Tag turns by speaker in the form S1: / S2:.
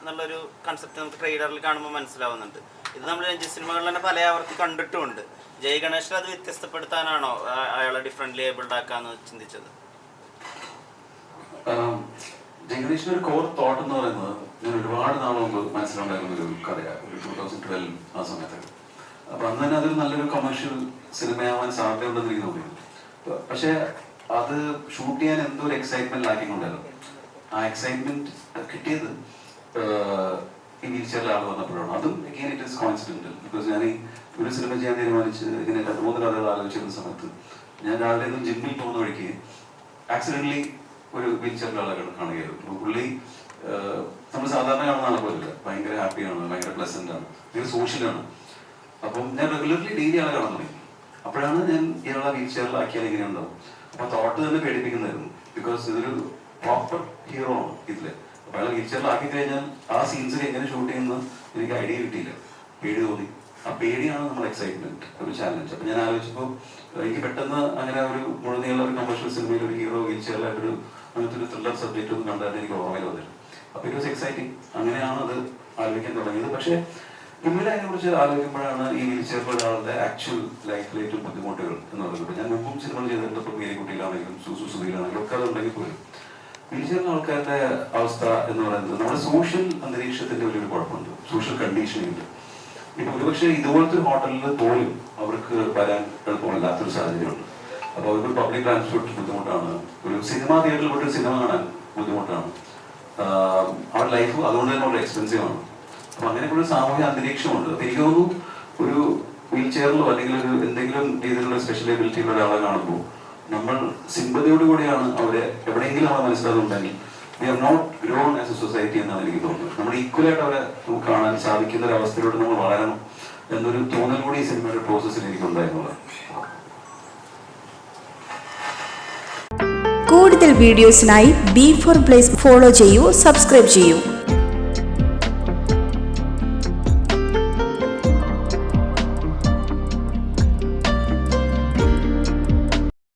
S1: എന്നുള്ളൊരു കൺസെപ്റ്റ് നമുക്ക് ട്രെയിലറിൽ കാണുമ്പോൾ മനസ്സിലാവുന്നുണ്ട്. ഇത് നമ്മൾ രഞ്ജി സിനിമകളിൽ തന്നെ പല ആവർത്തി കണ്ടിട്ടുമുണ്ട്. ജയ് ഗണേഷിൽ അത് വ്യത്യസ്തപ്പെടുത്താനാണോ അയാളെ ഡിഫറെന്റ് ലേബിൾഡ് ആക്കാന്ന് ചിന്തിച്ചത്?
S2: ഒരു കോർ തോട്ട് എന്ന് പറയുന്നത് ഞാൻ ഒരുപാട് നാൾ മുമ്പ് മനസ്സിലുണ്ടായിരുന്ന ഒരു കഥയാണ് ഒരു ടൂ തൗസൻഡ് ട്വൽവ് ആ സമയത്ത്. അപ്പൊ അന്ന് തന്നെ അതൊരു നല്ലൊരു കൊമേഴ്ഷ്യൽ സിനിമയാവാൻ സാധ്യതയുണ്ടെന്ന് എനിക്ക് തോന്നി. പക്ഷെ അത് ഷൂട്ട് ചെയ്യാൻ എന്തോ ഒരു എക്സൈറ്റ്മെന്റ് ലാക്കിക്കൊണ്ടായിരുന്നു. ആ എക്സൈറ്റ്മെന്റ് കിട്ടിയത് ഈ വീൽ വന്നപ്പോഴാണ്. അതും again it is coincidental because ഞാൻ ഈ ഒരു സിനിമ ചെയ്യാൻ തീരുമാനിച്ച് ഇങ്ങനെ രണ്ട് മൂന്ന് കഥകൾ ആലോചിച്ചിരുന്ന സമയത്ത് ഞാൻ രാവിലെ നിന്നും ജിമ്മിൽ പോകുന്ന വഴിക്ക് ആക്സിഡന്റലി ഒരു വീൽ ചെയറിൽ ആളെ കാണുകയായിരുന്നു. പുള്ളി നമ്മൾ സാധാരണ കാണുന്ന ആളെ പോലില്ല ഭയങ്കര ഹാപ്പിയാണ് ഭയങ്കര പ്ലസന്റ് ആണ് ഭയങ്കര സോഷ്യലാണ് അപ്പം ഞാൻ റെഗുലർലി ഡെയിലി ആളെ കാണാൻ തുടങ്ങി. അപ്പോഴാണ് ഞാൻ ഇയാളെ വീൽ ചെയറിലാക്കിയാൽ എങ്ങനെ ഉണ്ടാവും. അപ്പൊ തോട്ട് തന്നെ പേടിപ്പിക്കുന്നതായിരുന്നു. ബിക്കോസ് ഇതൊരു പ്രോപ്പർ ഹീറോ ആണ് ഇതിൽ അപ്പൊ അയാൾ വീൽ ചെയറിലാക്കി കഴിഞ്ഞാൽ ആ സീൻസിൽ എങ്ങനെ ഷൂട്ട് ചെയ്യുന്നത് എനിക്ക് ഐഡിയ കിട്ടിയില്ല. പേടി തോന്നി. ആ പേടിയാണ് നമ്മുടെ എക്സൈറ്റ്മെന്റ് ഒരു ചാലഞ്ച് അപ്പൊ ഞാൻ ആലോചിച്ചപ്പോൾ എനിക്ക് പെട്ടെന്ന് അങ്ങനെ ഒരു മുഴുനീള ഒരു കമേഴ്ഷ്യൽ സിനിമയിൽ ഒരു ഹീറോ വീൽ ചെയറിലായിട്ടൊരു അങ്ങനത്തെ ഒരു ത്രില്ലർ സബ്ജക്റ്റ് ഒന്നും കണ്ടാൽ എനിക്ക് ഓർമ്മയിൽ വന്നില്ല. അപ്പൊ ഇറ്റ് വാസ് എക്സൈറ്റിംഗ് അങ്ങനെയാണ് അത് ആലോചിക്കാൻ തുടങ്ങിയത്. പക്ഷേ പിന്നീട് അതിനെ കുറിച്ച് ആലോചിക്കുമ്പോഴാണ് ഈ വീൽ ചെയറിൽ ഒരാളുടെ ആക്ച്വൽ ലൈഫിലെ ഏറ്റവും ബുദ്ധിമുട്ടുകൾ എന്ന് പറയുന്നത് ഞാൻ മുമ്പും സിനിമകൾ ചെയ്തിട്ടുണ്ട്. ഇപ്പൊ മീരക്കുട്ടിയിലാണെങ്കിലും സുസു സുധീലാണെങ്കിലും ഒക്കെ അതുണ്ടെങ്കിൽ പോലും. വീൽ ചെയറിലെ ആൾക്കാരുടെ അവസ്ഥ എന്ന് പറയുന്നത് നമ്മുടെ സോഷ്യൽ അന്തരീക്ഷത്തിന്റെ വലിയൊരു കുഴപ്പമുണ്ട്. സോഷ്യൽ കണ്ടീഷനിങ് ഇപ്പൊ ഒരുപക്ഷെ ഇതുപോലത്തെ ഒരു ഹോട്ടലിൽ പോലും അവർക്ക് വരാൻ എളുപ്പമല്ലാത്തൊരു സാഹചര്യമുണ്ട്. അപ്പൊ അവർക്ക് പബ്ലിക് ട്രാൻസ്പോർട്ട് ബുദ്ധിമുട്ടാണ്. ഒരു സിനിമ തിയേറ്ററിൽ പോയിട്ട് ഒരു സിനിമ കാണാൻ ബുദ്ധിമുട്ടാണ്. അവരുടെ ലൈഫ് അതുകൊണ്ട് തന്നെ വളരെ എക്സ്പെൻസീവ് ആണ്. അപ്പൊ അങ്ങനെയൊക്കെ ഒരു സാമൂഹ്യ അന്തരീക്ഷമുണ്ട്. അപ്പൊ എനിക്ക് തോന്നുന്നു ഒരു വീൽ ചെയറിലോ അല്ലെങ്കിൽ ഒരു എന്തെങ്കിലും രീതിയിലുള്ള സ്പെഷ്യൽ എബിലിറ്റി ഉള്ള ഒരാളെ കാണുമ്പോൾ നമ്മൾ സിമ്പതിയോട് കൂടിയാണ് അവരെ എവിടെയെങ്കിലും അവരെ മനസ്സിലാകുന്നുണ്ടെങ്കിൽ we are not grown as a society എന്നാണ് എനിക്ക് തോന്നുന്നത്. നമ്മൾ ഈക്വലായിട്ട് അവരെ നമുക്ക് കാണാൻ സാധിക്കുന്ന ഒരു അവസ്ഥയിലൂടെ നമ്മൾ വളരണം എന്നൊരു തോന്നൽ കൂടി ഈ സിനിമയുടെ പ്രോസസ്സിൽ എനിക്കുണ്ടായിരുന്നത്
S3: കൂടുതൽ വീഡിയോസിനായി ബി ഫോർ പ്ലേസ് ഫോളോ ചെയ്യൂ സബ്സ്ക്രൈബ് ചെയ്യൂ.